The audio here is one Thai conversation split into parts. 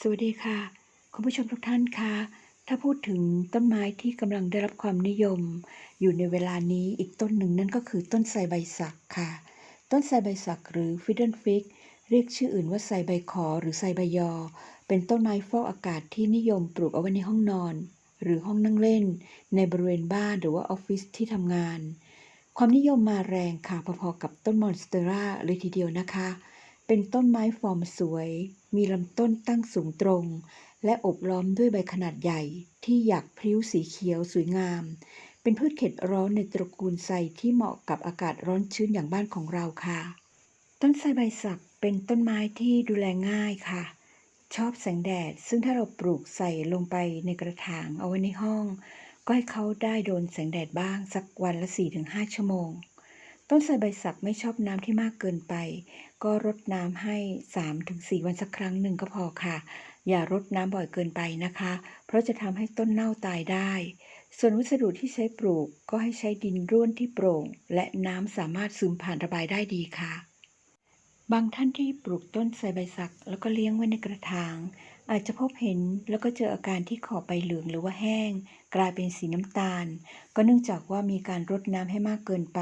สวัสดีค่ะ คุณผู้ชมทุกท่านคะถ้าพูดถึงต้นไม้ที่กำลังได้รับความนิยม อยู่ในเวลานี้อีกต้นหนึ่งนั่นก็คือต้นไทรใบสักค่ะ ต้นไทรใบสักหรือฟิดเดิลฟิกเรียกชื่ออื่นว่าไทรใบขอหรือไทรใบยอ เป็นต้นไม้ฟอกอากาศที่นิยมปลูกเอาไว้ในห้องนอน หรือห้องนั่งเล่น ในบริเวณบ้านหรือว่าออฟฟิศที่ทำงาน ความนิยมมาแรงค่ะพอๆกับต้นมอนสเตอร่าเลยทีเดียวนะคะ เป็นต้นไม้ฟอร์มสวย มีลำต้นตั้งสูงตรง และอบล้อมด้วยใบขนาดใหญ่ ที่หยักพริ้วสีเขียวสวยงาม เป็นพืชเข็ดร้อนในตระกูลไทรที่เหมาะกับอากาศร้อนชื้นอย่างบ้านของเราค่ะ ต้นไทรใบสักเป็นต้นไม้ที่ดูแลง่ายค่ะ ชอบแสงแดด ซึ่งถ้าเราปลูกใส่ลงไปในกระถางเอาไว้ในห้อง ก็ให้เขาได้โดนแสงแดดบ้างสักวันละ 4-5 ชั่วโมง ต้นไทรใบสักไม่ชอบน้ำที่มากเกินไป ก็รดน้ำให้ 3-4 วันสักครั้งหนึ่งก็พอค่ะ อย่ารดน้ำบ่อยเกินไปนะคะ เพราะจะทำให้ต้นเน่าตายได้ ส่วนวัสดุที่ใช้ปลูกก็ให้ใช้ดินร่วนที่โปร่ง และน้ำสามารถซึมผ่านระบายได้ดีค่ะ บางท่านที่ปลูกต้นไทรใบสักแล้วก็เลี้ยงไว้ในกระถาง อาจจะพบเห็นแล้วก็เจออาการที่ขอบใบเหลืองหรือว่าแห้ง กลายเป็นสีน้ำตาล ก็เนื่องจากว่ามีการรดน้ำให้มากเกินไป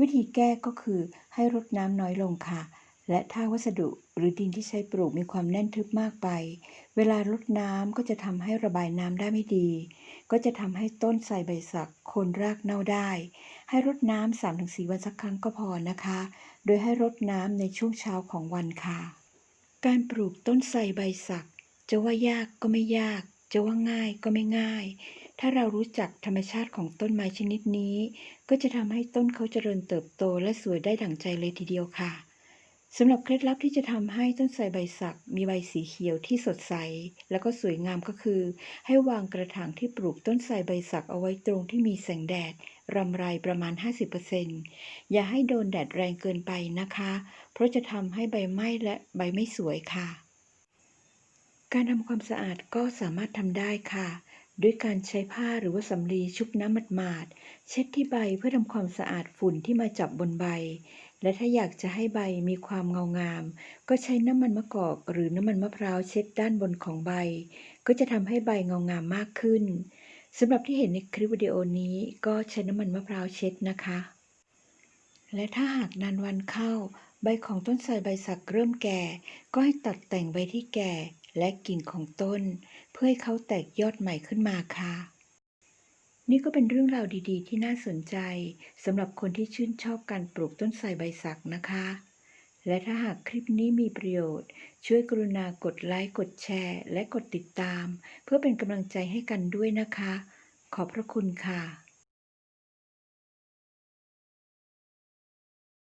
วิธีแก้ก็คือให้รดน้ำน้อยลงค่ะ และถ้าวัสดุหรือดินที่ใช้ปลูกมีความแน่นทึบมากไป เวลารดน้ำก็จะทำให้ระบายน้ำได้ไม่ดี ก็จะทำให้ต้นไทรใบสักโคนรากเน่าได้ ให้รดน้ำ3-4วันสักครั้งก็พอนะคะ โดยให้รดน้ำในช่วงเช้าของวันค่ะ การปลูกต้นไทรใบสัก จะว่ายากก็ไม่ยาก จะว่าง่ายก็ไม่ง่าย ถ้าเรารู้จักธรรมชาติของต้นไม้ชนิดนี้ ก็จะทำให้ต้นเขาเจริญเติบโตและสวยได้ดั่งใจเลยทีเดียวค่ะสำหรับเคล็ดลับที่จะทำให้ต้นไทรใบสักมีใบสีเขียวที่สดใส แล้วก็สวยงามก็คือ ให้วางกระถางที่ปลูกต้นไทรใบสักเอาไว้ตรงที่มีแสงแดดรำไรประมาณ 50%อย่าให้โดนแดดแรงเกินไปนะคะ เพราะจะทำให้ใบไหม้และใบไม่สวยค่ะ การทำความสะอาดก็สามารถทำได้ค่ะ ด้วยการใช้ผ้าหรือว่าสำลีชุบน้ำหมาดๆเช็ดที่ใบเพื่อทำความสะอาดฝุ่นที่มาจับบนใบ และถ้าอยากจะให้ใบมีความเงางาม ก็ใช้น้ำมันมะกอกหรือน้ำมันมะพร้าวเช็ดด้านบนของใบ ก็จะทำให้ใบเงางามมากขึ้นสำหรับที่เห็นในคลิปวิดีโอนี้ก็ใช้น้ำมันมะพร้าวเช็ดนะคะ และถ้าหากนานวันเข้า ใบของต้นไทรใบสักเริ่มแก่ ก็ให้ตัดแต่งใบที่แก่ และกิ่งของต้น เพื่อให้เขาแตกยอดใหม่ขึ้นมาค่ะ นี่ก็เป็นเรื่องราวดีๆ ที่น่าสนใจสำหรับคนที่ชื่นชอบการปลูกต้นไทรใบสักนะคะ และถ้าหากคลิปนี้มีประโยชน์ ช่วยกรุณากดไลค์กดแชร์ และกดติดตาม เพื่อเป็นกำลังใจให้กันด้วยนะคะ ขอบพระคุณค่ะ